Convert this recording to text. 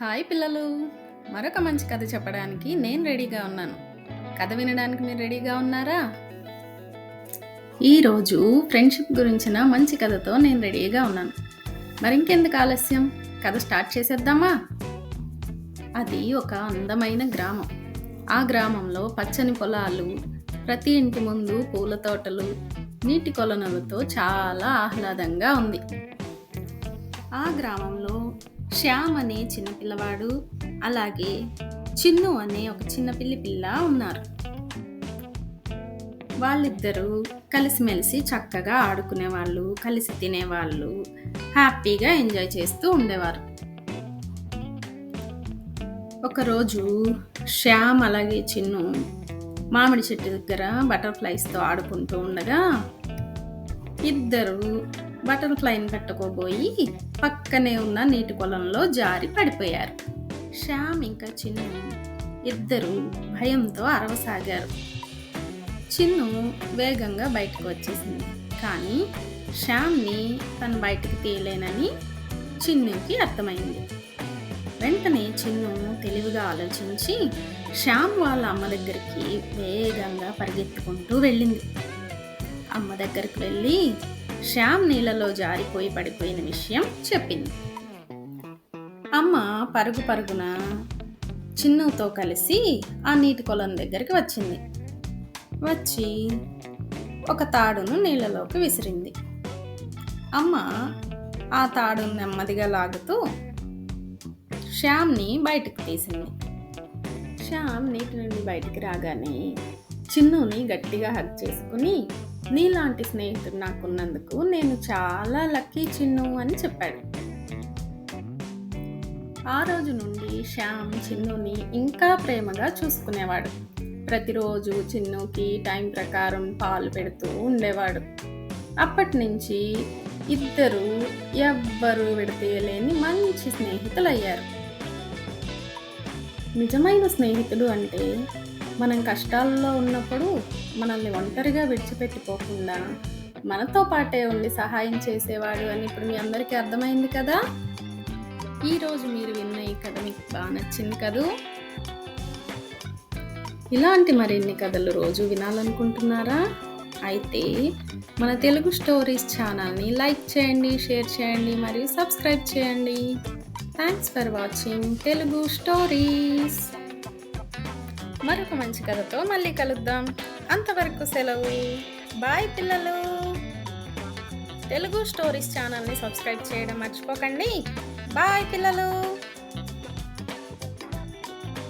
Hi పిల్లలు. మరొక మంచి కథ చెప్పడానికి నేను రెడీగా ఉన్నాను. కథ వినడానికి మీరు రెడీగా ఉన్నారా? ఈరోజు ఫ్రెండ్షిప్ గురించిన మంచి కథతో నేను రెడీగా ఉన్నాను. మరి ఇంకెందుకు ఆలస్యం? కథ స్టార్ట్ చేసేద్దామా? అది ఒక అందమైన గ్రామం. ఆ గ్రామంలో పచ్చని పొలాలు ప్రతి ఇంటి ముందు పూల తోటలు నీటి కొలనులతో చాలా ఆహ్లాదంగా ఉంది. ఆ గ్రామంలో శ్యామ్ అనే చిన్న పిల్లవాడు అలాగే చిన్ను అనే ఒక చిన్న పిల్లి పిల్ల ఉన్నారు. వాళ్ళిద్దరూ కలిసిమెలిసి చక్కగా ఆడుకునేవాళ్ళు కలిసి తినేవాళ్ళు హ్యాపీగా ఎంజాయ్ చేస్తూ ఉండేవారు. ఒకరోజు శ్యామ్ అలాగే చిన్ను మామిడి చెట్టు దగ్గర బటర్ఫ్లైస్తో ఆడుకుంటూ ఉండగా ఇద్దరు బటర్ఫ్లైని పట్టుకోబోయి పక్కనే ఉన్న నీటి పొలంలో జారి పడిపోయారు. శ్యామ్ ఇంకా చిన్ను ఇద్దరు భయంతో అరవసాగారు. చిన్ను వేగంగా బయటకు వచ్చేసింది. కానీ శ్యామ్ని తను బయటకు తీయలేనని చిన్నుకి అర్థమైంది. వెంటనే చిన్ను తెలివిగా ఆలోచించి శ్యామ్ వాళ్ళ అమ్మ దగ్గరికి వేగంగా పరిగెత్తుకుంటూ వెళ్ళింది. అమ్మ దగ్గరికి వెళ్ళి శ్యామ్ నీళ్ళలో జారిపోయి పడిపోయిన విషయం చెప్పింది. అమ్మ పరుగు పరుగున చిన్నుతో కలిసి ఆ నీటి కొలం దగ్గరికి వచ్చింది. వచ్చి ఒక తాడును నీళ్ళలోకి విసిరింది. అమ్మ ఆ తాడును నెమ్మదిగా లాగుతూ శ్యామ్ని బయటకు తీసింది. శ్యామ్ నీటి నుండి బయటికి రాగానే చిన్నుని గట్టిగా హగ్ చేసుకుని నీలాంటి స్నేహితుడు నాకున్నందుకు నేను చాలా లక్కీ చిన్ను అని చెప్పాడు. ఆ రోజు నుండి శ్యామ్ చిన్నుని ఇంకా ప్రేమగా చూసుకునేవాడు. ప్రతిరోజు చిన్నుకి టైం ప్రకారం పాలు పెడుతూ ఉండేవాడు. అప్పటి నుంచి ఇద్దరు ఎవ్వరూ విడతీయలేని మంచి స్నేహితులు అయ్యారు నిజమైన స్నేహితుడు అంటే మనం కష్టాల్లో ఉన్నప్పుడు మనల్ని ఒంటరిగా విడిచిపెట్టిపోకుండా మనతో పాటే ఉండి సహాయం చేసేవాడు అని ఇప్పుడు మీ అందరికీ అర్థమైంది కదా? ఈరోజు మీరు విన్న ఈ కథ మీకు బాగా నచ్చింది కదూ? ఇలాంటి మరిన్ని కథలు రోజు వినాలనుకుంటున్నారా? అయితే మన తెలుగు స్టోరీస్ ఛానల్ని లైక్ చేయండి షేర్ చేయండి మరియు సబ్స్క్రైబ్ చేయండి. Thanks for watching Telugu stories. మరొక మంచి కథతో మళ్ళీ కలుద్దాం. అంతవరకు సెలవు. బాయ్ పిల్లలు. తెలుగు స్టోరీస్ ఛానల్ని సబ్స్క్రైబ్ చేయడం మర్చిపోకండి. బాయ్ పిల్లలు.